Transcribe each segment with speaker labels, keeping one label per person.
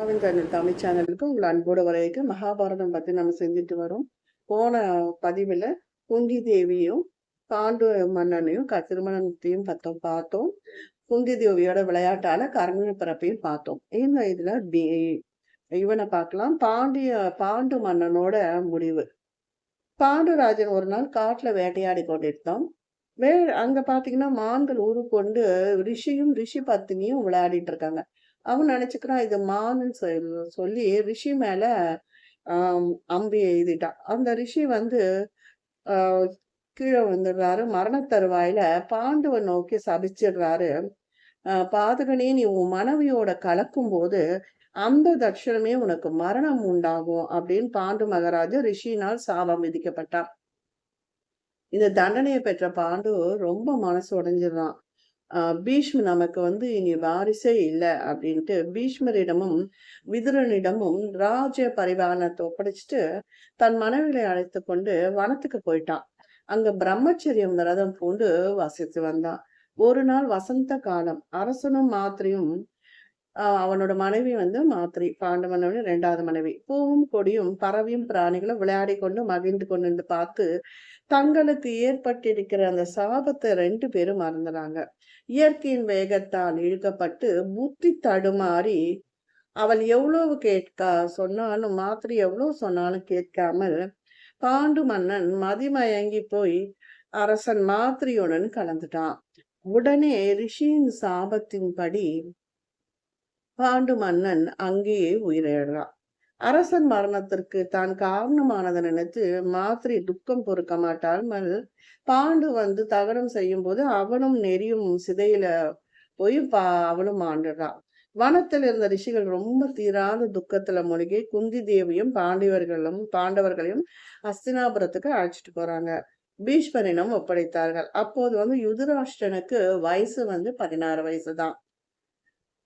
Speaker 1: மாவின் channel Tamil சேனலுக்கு உங்களை அன்போடு வரைக்கும் மகாபாரதம் பற்றி நம்ம செஞ்சுட்டு வரோம். போன பதிவில் குந்தி தேவியும் பாண்டு மன்னனையும் க திருமணத்தையும் பார்த்தோம் பார்த்தோம். குந்தி தேவியோட விளையாட்டால கர்ண பிறப்பையும் பார்த்தோம். இந்த இதில் இவனை பார்க்கலாம். பாண்டிய பாண்டு மன்னனோட முடிவு. பாண்டுராஜன் ஒரு நாள் காட்டில் வேட்டையாடி கொண்டிருந்தான். வே அங்கே பார்த்தீங்கன்னா மான்கள் ஊருக்கு கொண்டு ரிஷியும் ரிஷி பத்தினியும் விளையாடிட்டு இருக்காங்க. அவன் நினைச்சுக்கிறான் இது மான்னு சொல்லி ரிஷி மேல ஆஹ் அம்பி எழுதிட்டான் அந்த ரிஷி வந்து ஆஹ் கீழே வந்துடுறாரு மரண தருவாயில பாண்டுவை நோக்கி சபிச்சிடுறாரு. ஆஹ் பாதகனே நீ உன் மனைவியோட கலக்கும் போது அந்த தட்சணமே உனக்கு மரணம் உண்டாகும் அப்படின்னு பாண்டு மகாராஜா ரிஷினால் சாபம் விதிக்கப்பட்டான். இந்த தண்டனையை பெற்ற பாண்டு ரொம்ப மனசு உடைஞ்சிடுறான். பீஷ்ம நமக்கு வந்து இனி வாரிசே இல்லை அப்படின்ட்டு பீஷ்மரிடமும் விதுரனிடமும் ராஜ பரிவாரணத்தை ஒப்படைச்சிட்டு தன் மனைவிகளை அழைத்து கொண்டு வனத்துக்கு போயிட்டான். அங்க பிரம்மச்சரியம் விரதம் பூண்டு வசித்து வந்தான். ஒரு நாள் வசந்த காலம் அரசனும் மாத்திரையும் அவனோட மனைவி வந்து மாத்திரி பாண்டு மனைவி ரெண்டாவது மனைவி. பூவும் கொடியும் பறவையும் பிராணிகளும் விளையாடி கொண்டு மகிழ்ந்து கொண்டு பார்த்து தங்களுக்கு ஏற்பட்டிருக்கிற அந்த சாபத்தை ரெண்டு பேரும் மறந்துறாங்க. இயற்கையின் வேகத்தால் இழுக்கப்பட்டு புத்தி தடுமாறி அவள் எவ்வளவு கேட்க சொன்னாலும் மாத்திரை எவ்வளவு சொன்னாலும் கேட்காமல் பாண்டு மன்னன் மதிமயங்கி போய் அரசன் மாத்திரையுடன் கலந்துட்டான். உடனே ரிஷியின் சாபத்தின்படி பாண்டு மன்னன் அங்கேயே உயிரிழறான் அரசன் மரணத்திற்கு தான் காரணமானதை நினைத்து மாத்திரை துக்கம் பொறுக்க மாட்டாமல் பாண்டு வந்து தகனம் செய்யும் போது அவனும் நெறியும் சிதையில போய் பா அவளும் ஆண்டுறான். வனத்தில் இருந்த ரிஷிகள் ரொம்ப தீராத துக்கத்துல மூழ்கி குந்தி தேவியும் பாண்டியவர்களும் பாண்டவர்களையும் அஸ்தினாபுரத்துக்கு அழைச்சிட்டு போறாங்க. பீஷ்மரிடம் ஒப்படைத்தார்கள். அப்போது வந்து யுதராஷ்டனுக்கு வயசு வந்து பதினாறு வயசு தான்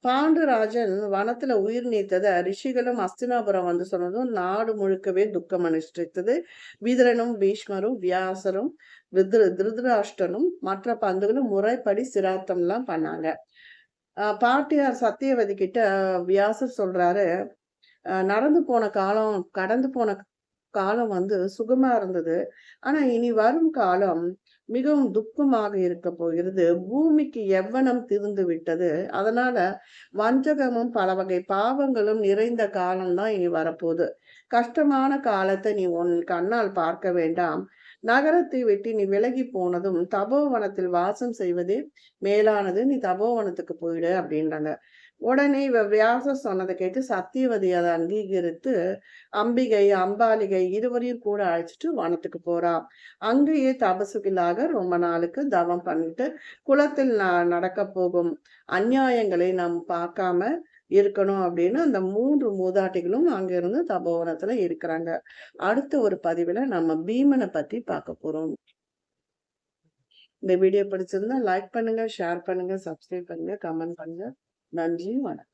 Speaker 1: பாண்டுராஜன் வனத்துல உயிர் நீத்ததை ரிஷிகளும் அஸ்தினாபுரம் வந்து சொன்னதும் நாடு முழுக்கவே துக்கம் அனுஷ்டித்தது. விதரனும் பீஷ்மரும் வியாசரும் வித்ரு திருதராஷ்டனும் மற்ற பந்துகளும் முறைப்படி சிராத்தம் எல்லாம் பண்ணாங்க பாட்டியார் சத்தியவதி கிட்ட வியாசர் சொல்றாரு நடந்து போன காலம் கடந்து போன காலம் வந்து சுகமா இருந்தது. ஆனா இனி வரும் காலம் மிகவும் துக்கமாக இருக்க போகிறது. பூமிக்கு எவ்வனம் திருந்து விட்டது. அதனால வஞ்சகமும் பல வகை பாவங்களும் நிறைந்த காலம்தான் இனி வரப்போகுது. கஷ்டமான காலத்தை நீ உன் கண்ணால் பார்க்க வேண்டாம். நகரத்தை வெட்டி நீ விலகி போனதும் தபோவனத்தில் வாசம் செய்வதே மேலானது. நீ தபோவனத்துக்கு போயிடு அப்படின்றாங்க. உடனே இவ வியாசர் சொன்னதை கேட்டு சத்தியவதி அதை அங்கீகரித்து அம்பிகை அம்பாலிகை இருவரையும் கூட அழைச்சிட்டு வனத்துக்கு போறா. அங்கேயே தபசுகிலாக ரொம்ப நாளுக்கு தவம் பண்ணிட்டு குளத்தில் ந நடக்க போகும் அந்நியாயங்களை நாம் பார்க்காம இருக்கணும் அப்படின்னு அந்த மூன்று மூதாட்டிகளும் அங்கிருந்து தபோவனத்துல இருக்கிறாங்க. அடுத்த ஒரு பதிவுல நம்ம பீமனை பத்தி பார்க்க போறோம். இந்த வீடியோ பிடிச்சிருந்தா லைக் பண்ணுங்க ஷேர் பண்ணுங்க சப்ஸ்கிரைப் பண்ணுங்க கமெண்ட் பண்ணுங்க. நன்றி வணக்கம்.